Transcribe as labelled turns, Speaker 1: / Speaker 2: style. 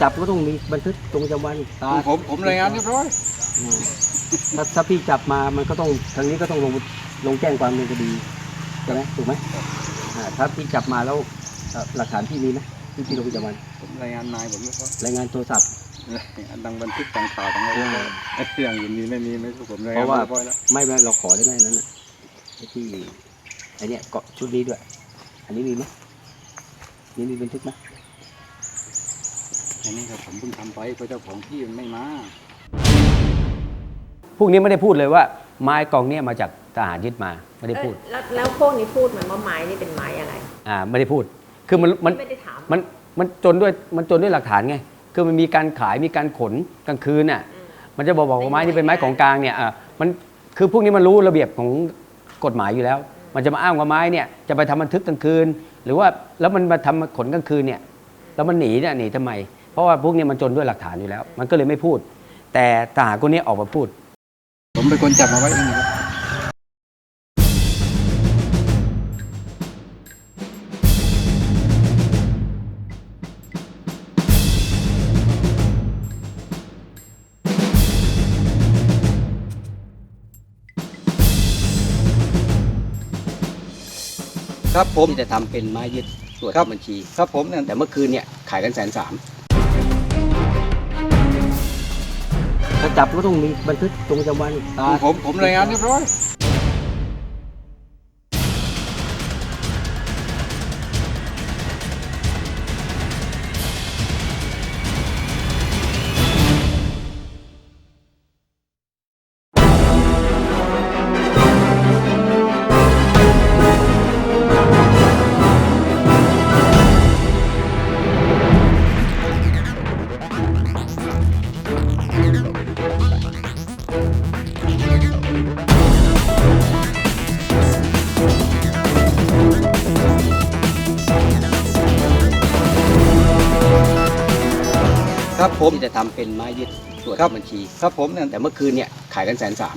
Speaker 1: จับก็ต้องมีบันทึกตรงประจำวันตา
Speaker 2: ผมผมรายงานเรียบร้อย
Speaker 1: อืมถ้าถ้าพี่จับมามันก็ต้องทางนี้ก็ต้องลงลงแจ้งความดำเนินคดีใช่ไหมถูกไหมอ่าถ้าพี่จับมาแล้วเอ่อหลักฐานพี่มีไหมที่พี่ลงประจำวัน
Speaker 2: ผมรายงานนายผมเรียบร้อย
Speaker 1: รายงานโทรศัพท์
Speaker 2: รายงานดังบันทึกต่างข่าวต่างอะไรเรียบร้อยไอ้เรื่องอื่นมีไม่มีไม่รู้ผมราย
Speaker 1: เพ
Speaker 2: งาน
Speaker 1: ราะว่า
Speaker 2: เรียบร้อยแล้ว
Speaker 1: ไม่ไม่เราขอได้ไหมอันนั้นน่ะไอ้ที่ไอเนี้ยเกาะชุดนี้ด้วย อันนี้มีไหมนี่มีบันทึกไหม
Speaker 2: อันนี้ก็ผมเพิ่งทำไปเพราะเจ้าของที่มันไม่มา
Speaker 3: พวกนี้ไม่ได้พูดเลยว่า ไม้กองเนี้ยมาจากทหารยึดมาไม่ได้พูด
Speaker 4: เอ้ยแล้วแล้วพวกนี้พูดเหมือนว่าไม้นี่เป็นไม้อะไร
Speaker 3: อ่าไม่ได้พูด คือมันมัน
Speaker 4: ไม่ได้ถาม
Speaker 3: มันมันจนด้วยมันจนด้วยหลักฐานไง คือมันมีการขายมีการขนกลางคืนน่ะ มันจะบอกบอกว่าไม้นี่เป็นไม้ของกลางเนี่ยอะมันคือพวกนี้มันรู้ระเบียบของกฎหมายอยู่แล้ว มันจะมาอ้างว่าไม้เนี่ยจะไปทำบันทึกกลางคืน หรือว่าแล้วมันมาทำขนกลางคืนเนี่ยแล้วมันหนีเนี่ยหนีทำไม เพราะว่าพวกนี้มันจนด้วยหลักฐานอยู่แล้ว มันก็เลยไม่พูด แต่ทหารคนนี้ออกมาพูด
Speaker 2: ผมเป็นคนจับมาไว้เองนะครับครับผม
Speaker 1: ที่จะทำเป็นไม้ยึดตรวจ
Speaker 2: ครับ
Speaker 1: บัญชี
Speaker 2: ครับผมเนี่ย
Speaker 1: แต่เมื่อคืนเนี่ยขายกันแสนสาม ถ้าจับก็ต้องมีบันทึกตรงประจำวันตา
Speaker 2: ผมผมรายงานเรียบร้อย ครับผม
Speaker 1: ที่จะทำเป็นไม้ยึดตรวจ
Speaker 2: ครับ
Speaker 1: บัญชี
Speaker 2: ครับผมเนี่ย
Speaker 1: แต่เมื่อคืนเนี่ยขายกันแสนสาม